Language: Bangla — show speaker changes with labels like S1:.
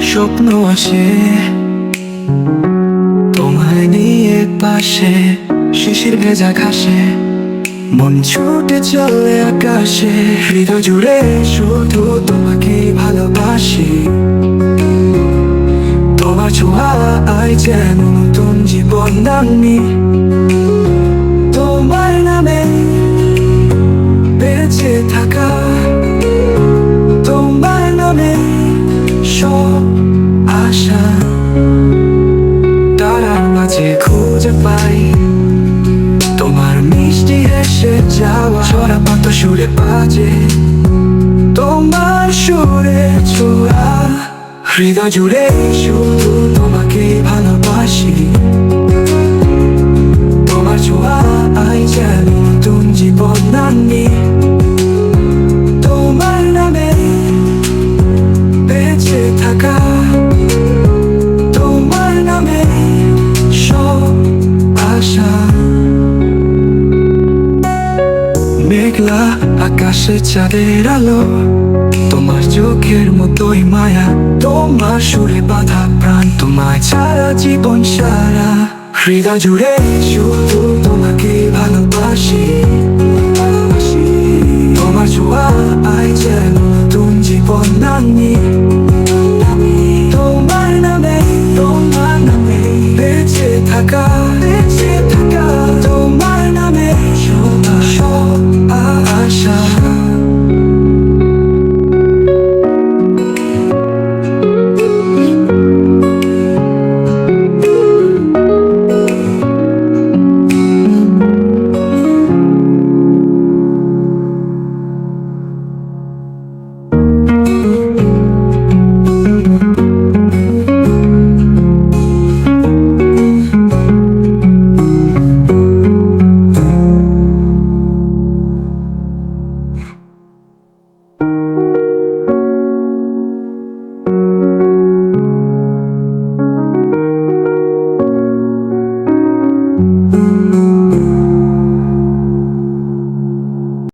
S1: স্বপ্ন আসে। তোমায় নিয়ে পাশে শিশির ভেজা ঘাসে। মন ছুটে চলে আকাশে, হৃদয় জুড়ে শুধু তোমাকে ভালোবাসি। তোমার ছোঁয়া আই যেন নতুন জীবন নামনি মাঝে খুঁজে পাই। তোমার মিষ্টি হেসে যাওয়া ছড়া পাত সুরে বাজে। তোমার সুরে ছোড়া হৃদয় জুড়ে শুধু তোমাকে মেঘলা আকাশে চাঁদের আলো, তোমার চোখের মতোই মায়া, তোমার সুরে বাধা প্রাণ, তোমায় ছাড়া জীবন সারা হৃদয় জুড়ে শুধু তোমাকে ভালোবাসি। তোমার ছোঁয়া আই যেন তুমি জীবন নামি